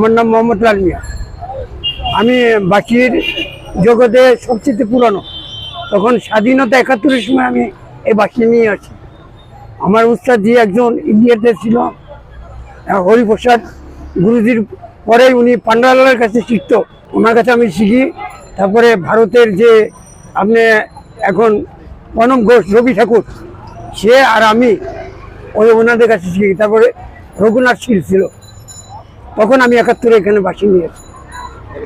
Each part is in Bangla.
আমার নাম মোহাম্মদ লাল মিয়া। আমি বাসির জগতে সবচেয়ে পুরানো। তখন স্বাধীনতা একাত্তরের সময় আমি এই বাসি নিয়ে আছি আমার উস্তাদ জি একজন ইন্ডিয়াতে ছিল। হরিপ্রসাদ গুরুজির পরে উনি পান্ডালালের কাছে শিখতো। ওনার কাছে আমি শিখি। তারপরে ভারতের যে আপনি এখন প্রণব ঘোষ, রবি ঠাকুর, সে আর আমি ওই ওনাদের কাছে শিখি। তারপরে রঘুনাথ শীল ছিল। তখন আমি একাত্তরে এখানে বাসি নিয়েছি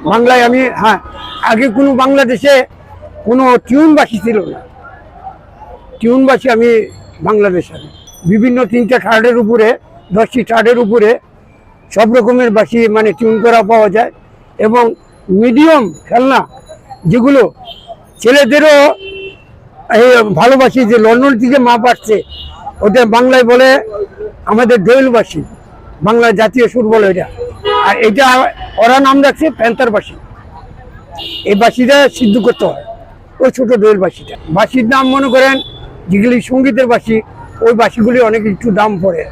বাংলায় আমি হ্যাঁ আগে কোনো বাংলাদেশে কোনো টিউনবাসী ছিল না। টিউনবাসী আমি বাংলাদেশের বিভিন্ন তিনটা থার্ডের উপরে, দশটি থার্ডের উপরে সব রকমের বাসি মানে টিউন করা পাওয়া যায় এবং মিডিয়াম খেলনা যেগুলো ছেলেদেরও এই ভালোবাসি যে লন্ডন থেকে মাপ আসছে ওটা বাংলায় বলে আমাদের দোয়েলবাসী বাংলা জাতীয় সুর বলে এটা। আর এটা ওরা নাম রাখছে প্যান্তারবাসী এই বাসিটা সিদ্ধ করতে হয়, ওই ছোট দোয়েল বাসিটা। বাসির নাম মনে করেন যেগুলি সঙ্গীতের বাসি, ওই বাসিগুলি অনেক একটু দাম পড়ে।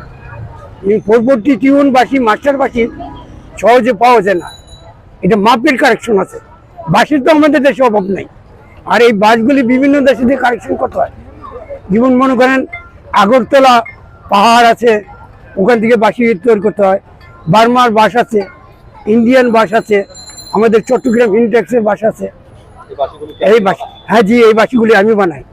পরবর্তী টিউন বাসি, মাস্টার বাসি সহজে পাওয়া যায় না। এটা মাপের কারেকশন আছে। বাসির তো আমাদের দেশে অভাব নাই। আর এই বাসগুলি বিভিন্ন দেশে দিয়ে কারেকশন করতে হয়। যেমন মনে করেন আগরতলা পাহাড় আছে ওখান থেকে বাসি তৈরি করতে হয়। বার্মার বাস আছে ইন্ডিয়ান বাস আছে আমাদের চট্টগ্রাম ইনটেক্সের বাস আছে। এই বাসি হ্যাঁ জি এই বাসিগুলি আমি বানাই।